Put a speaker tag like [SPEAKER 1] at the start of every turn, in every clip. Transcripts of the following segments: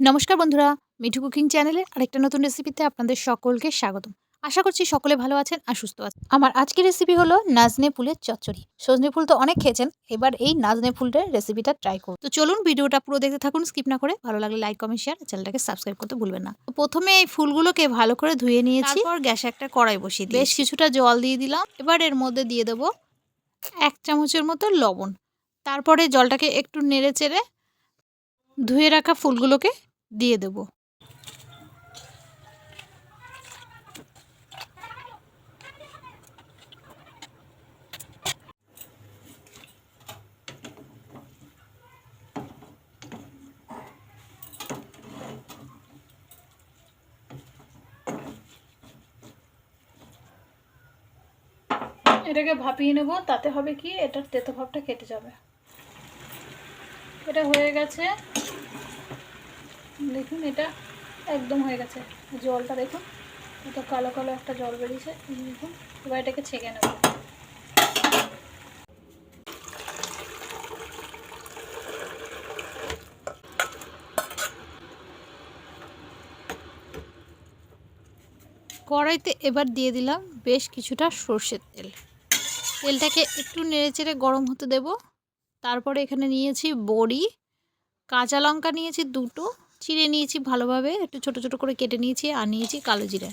[SPEAKER 1] নমস্কার বন্ধুরা মিঠু কুকিং চ্যানেলের আরেকটা নতুন রেসিপিতে আপনাদের সকলকে স্বাগতম। আশা করছি সকলে ভালো আছেন আর সুস্থ আছেন। আমার আজকের রেসিপি হলো নাজনে ফুলের চচ্চড়ি। সজনে ফুল তো অনেক খেয়েছেন এবার এই নাজনে ফুলটার রেসিপিটা ট্রাই করুন তো চলুন ভিডিওটা পুরো দেখতে থাকুন স্কিপ না করে। ভালো লাগলে লাইক কমেন্ট শেয়ার চ্যানেলটাকে সাবস্ক্রাইব করতে ভুলবেন না। তো প্রথমে এই ফুলগুলোকে ভালো করে ধুয়ে নিয়েছি। তারপর গ্যাসে একটা কড়াই বসিয়ে দিই বেশ কিছুটা জল দিয়ে দিলাম। এবার এর মধ্যে দিয়ে দেবো এক চামচের মতো লবণ। তারপরে জলটাকে একটু নেড়ে চেড়ে ধুয়ে রাখা ফুলগুলোকে দিয়ে দেব। এটাকে ভাপিয়ে নেব, তাতে হবে কি? এটার তেতো ভাবটা কেটে যাবে। এটা হয়ে গেছে। দেখুন, এটা একদম হয়ে গেছে। জলটা দেখুন এত কালো কালো একটা জল বেরিয়েছে। দেখুন, এবার এটাকে ছেঁকে নেব। কড়াইতে এবার দিয়ে দিলাম বেশ কিছুটা সর্ষের তেল। তেলটাকে একটু নেড়েচেড়ে গরম হতে দেব। তারপরে এখানে নিয়েছি বড়ি, কাঁচা লঙ্কা নিয়েছি দুটো চিড়ে নিয়েছি ভালোভাবে, একটু ছোট ছোট করে কেটে নিয়েছি আর নিয়েছি কালো জিরে।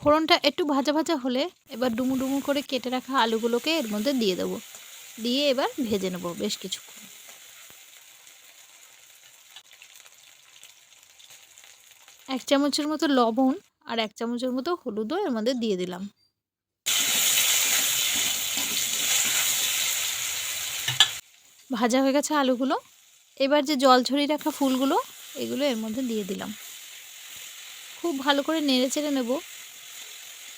[SPEAKER 1] ফোড়নটা একটু ভাজা ভাজা হলে এবার ডুমু ডুমু করে কেটে রাখা আলুগুলোকে এর মধ্যে দিয়ে দেবো। দিয়ে এবার ভেজে নেব বেশ কিছুক্ষণ। এক চামচের মতো লবণ আর এক চামচের মতো হলুদও এর মধ্যে দিয়ে দিলাম। ভাজা হয়ে গেছে আলুগুলো। এবার যে জল ছড়িয়ে রাখা ফুলগুলো, এগুলো এর মধ্যে দিয়ে দিলাম। খুব ভালো করে নেড়ে চেড়ে নেব।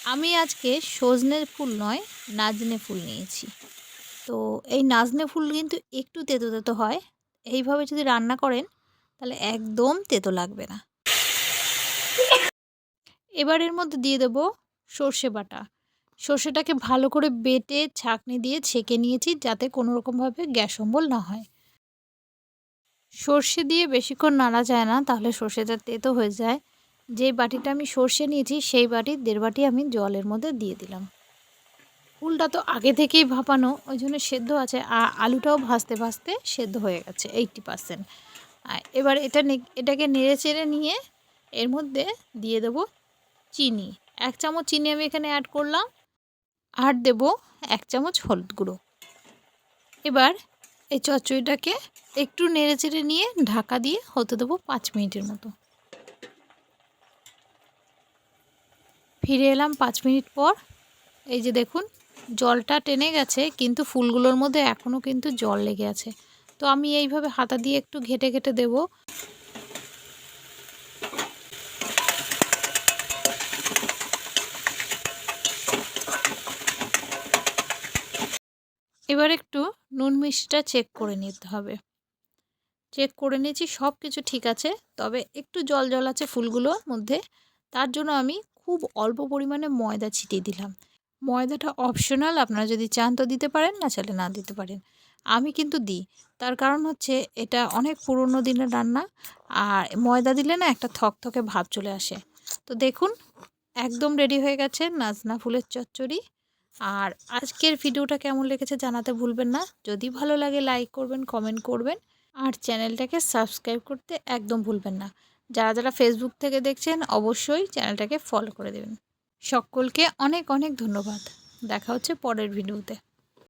[SPEAKER 1] আমি আজকে সজনের ফুল নয়, নাজনে ফুল নিয়েছি। তো এই নাজনে ফুল কিন্তু একটু তেতো তেতো হয়। এইভাবে যদি রান্না করেন, তাহলে একদম তেতো লাগবে না। এবার এর মধ্যে দিয়ে দেব সর্ষে বাটা। সর্ষেটাকে ভালো করে বেটে ছাঁকনি দিয়ে ছেঁকে নিয়েছি যাতে কোনো রকমভাবে গ্যাস অম্বল না হয়। সর্ষে দিয়ে বেশিক্ষণ নাড়া যায় না, তাহলে সর্ষেটা তেতো হয়ে যায়। যেই বাটিটা আমি সর্ষে নিয়েছি, সেই বাটির দেড় বাটি আমি জলের মধ্যে দিয়ে দিলাম। ফুলটা তো আগে থেকেই ভাপানো, ওই জন্য সেদ্ধ আছে আর আলুটাও ভাজতে ভাজতে সেদ্ধ হয়ে গেছে এইটটি পারসেন্ট এবার এটা এটাকে নেড়ে চেড়ে নিয়ে এর মধ্যে দিয়ে দেবো চিনি। এক চামচ চিনি আমি এখানে অ্যাড করলাম। আর দেব এক চামচ হলুদ গুঁড়ো। এবার এই চচ্চড়িটাকে একটু নেড়ে চেড়ে নিয়ে ঢাকা দিয়ে হতে দেবো পাঁচ মিনিটের মতো। ফিরে এলাম পাঁচ মিনিট পর। এই যে দেখুন, জলটা টেনে গেছে, কিন্তু ফুলগুলোর মধ্যে এখনও কিন্তু জল লেগে আছে। তো আমি এইভাবে হাতা দিয়ে একটু ঘেটে ঘেটে দেবো। এবার একটু নুন মিষ্টিটা চেক করে নিতে হবে। চেক করে নিয়েছি সব কিছু ঠিক আছে, তবে একটু জল জল আছে ফুলগুলোর মধ্যে, তার জন্য আমি খুব অল্প পরিমাণে ময়দা ছিটিয়ে দিলাম। ময়দাটা অপশনাল আপনারা যদি চান তো দিতে পারেন, না চাইলে না দিতে পারেন। আমি কিন্তু দিই, তার কারণ হচ্ছে এটা অনেক পুরনো দিনের রান্না, আর ময়দা দিলে না একটা থকথকে ভাব চলে আসে। তো দেখুন, একদম রেডি হয়ে গেছে নাজনা ফুলের চচ্চড়ি। আর আজকের ভিডিওটা কেমন লেগেছে জানাতে ভুলবেন না। যদি ভালো লাগে লাইক করবেন কমেন্ট করবেন। আর চ্যানেলটাকে সাবস্ক্রাইব করতে একদম ভুলবেন না। যারা যারা ফেসবুক থেকে দেখছেন, অবশ্যই চ্যানেলটাকে ফলো করে দেবেন। সকলকে অনেক অনেক ধন্যবাদ। দেখা হচ্ছে পরের ভিডিওতে।